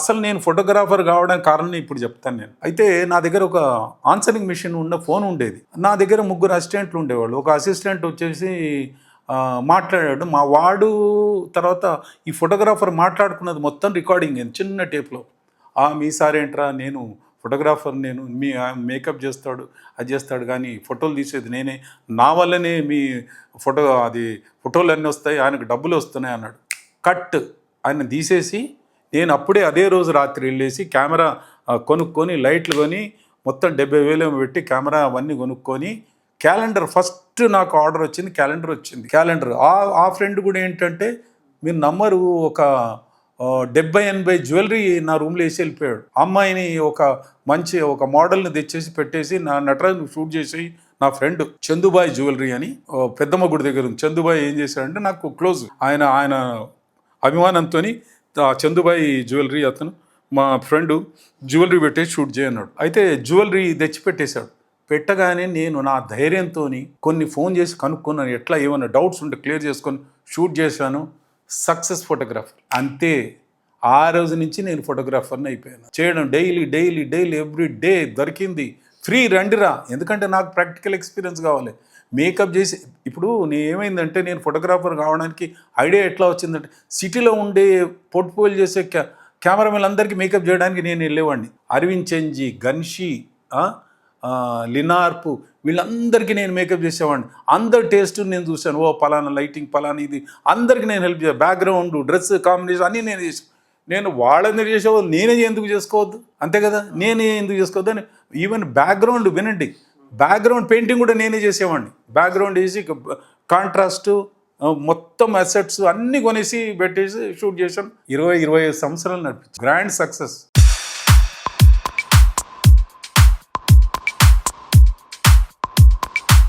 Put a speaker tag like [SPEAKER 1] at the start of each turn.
[SPEAKER 1] అసలు నేను ఫోటోగ్రాఫర్ కావడానికి కారణం ఇప్పుడు చెప్తాను నేను. అయితే నా దగ్గర ఒక ఆన్సరింగ్ మిషన్ ఉన్న ఫోన్ ఉండేది. నా దగ్గర ముగ్గురు అసిస్టెంట్లు ఉండేవాళ్ళు. ఒక అసిస్టెంట్ వచ్చేసి మాట్లాడాడు. మా వాడు తర్వాత ఈ ఫోటోగ్రాఫర్ మాట్లాడుకున్నది మొత్తం రికార్డింగ్ అయింది చిన్న టేప్లో ఆ మీ ఏంట్రా నేను ఫోటోగ్రాఫర్ నేను మీ మేకప్ చేస్తాడు అది చేస్తాడు కానీ ఫోటోలు తీసేది నేనే. నా వల్లనే మీ ఫోటో అది ఫోటోలు అన్నీ వస్తాయి ఆయనకు డబ్బులు వస్తున్నాయి అన్నాడు. కట్ ఆయన తీసేసి నేను అప్పుడే అదే రోజు రాత్రి వెళ్ళేసి కెమెరా కొనుక్కొని లైట్లు కొని మొత్తం డెబ్బై వేలు పెట్టి కెమెరా అవన్నీ కొనుక్కొని క్యాలెండర్ ఫస్ట్ నాకు ఆర్డర్ వచ్చింది క్యాలెండర్ వచ్చింది. క్యాలెండర్. ఆ ఆ ఫ్రెండ్ కూడా ఏంటంటే మీరు నమ్మరు ఒక డెబ్బై ఎనభై జ్యువెలరీ నా రూమ్లో వేసి వెళ్ళిపోయాడు. అమ్మాయిని ఒక మంచి ఒక మోడల్ని తెచ్చేసి పెట్టేసి నా నటరాజు షూట్ చేసి నా ఫ్రెండ్ చందుబాయ్ జ్యువెలరీ అని పెద్దమ్మ గుడి దగ్గర ఉంది. చందుబాయ్ ఏం చేశాడంటే నాకు క్లోజ్ ఆయన ఆయన అభిమానంతో చందుబాయి జ్యువెలరీ అతను మా ఫ్రెండ్ జ్యువెలరీ పెట్టేసి షూట్ చేయన్నాడు. అయితే జ్యువెలరీ తెచ్చి పెట్టేశాడు పెట్టగానే నేను నా ధైర్యంతో కొన్ని ఫోన్ చేసి కనుక్కున్నాను. ఎట్లా ఏమైనా డౌట్స్ ఉంటే క్లియర్ చేసుకొని షూట్ చేశాను. Success photographer. అంతే. ఆ రోజు నుంచి నేను ఫోటోగ్రాఫర్ని అయిపోయాను. చేయడం daily daily daily every day దొరికింది. ఫ్రీ రండిరా. ఎందుకంటే నాకు ప్రాక్టికల్ ఎక్స్పీరియన్స్ కావాలి. మేకప్ చేసి ఇప్పుడు నేను ఏమైందంటే నేను ఫోటోగ్రాఫర్ కావడానికి ఐడియా ఎట్లా వచ్చిందంటే సిటీలో ఉండే పోర్ట్ఫోలియో చేసే కె కెమెరామెన్ అందరికీ మేకప్ చేయడానికి నేను వెళ్ళేవాడిని. అరవింద్ చెంజీ గన్షి లినార్పు వీళ్ళందరికీ నేను మేకప్ చేసేవాడిని. అందరి టేస్ట్ నేను చూశాను. ఓ పలానా లైటింగ్ పలానా ఇది. అందరికీ నేను హెల్ప్ చేశాను. బ్యాక్గ్రౌండ్ డ్రెస్ కాంబినేషన్ అన్నీ నేను చేసాను నేను వాళ్ళని చేసేవాళ్ళు? నేనే ఎందుకు చేసుకోవద్దు? అంతే కదా? నేనే ఎందుకు చేసుకోవద్దు అని ఈవెన్ బ్యాక్గ్రౌండ్ వినండి. బ్యాక్గ్రౌండ్ పెయింటింగ్ కూడా నేనే చేసేవాడిని. బ్యాక్గ్రౌండ్ వేసి కాంట్రాస్ట్ మొత్తం అసెట్స్ అన్నీ కొనేసి పెట్టేసి షూట్ చేశాను. ఇరవై ఇరవై ఐదు సంవత్సరాలు నడిపించు గ్రాండ్ సక్సెస్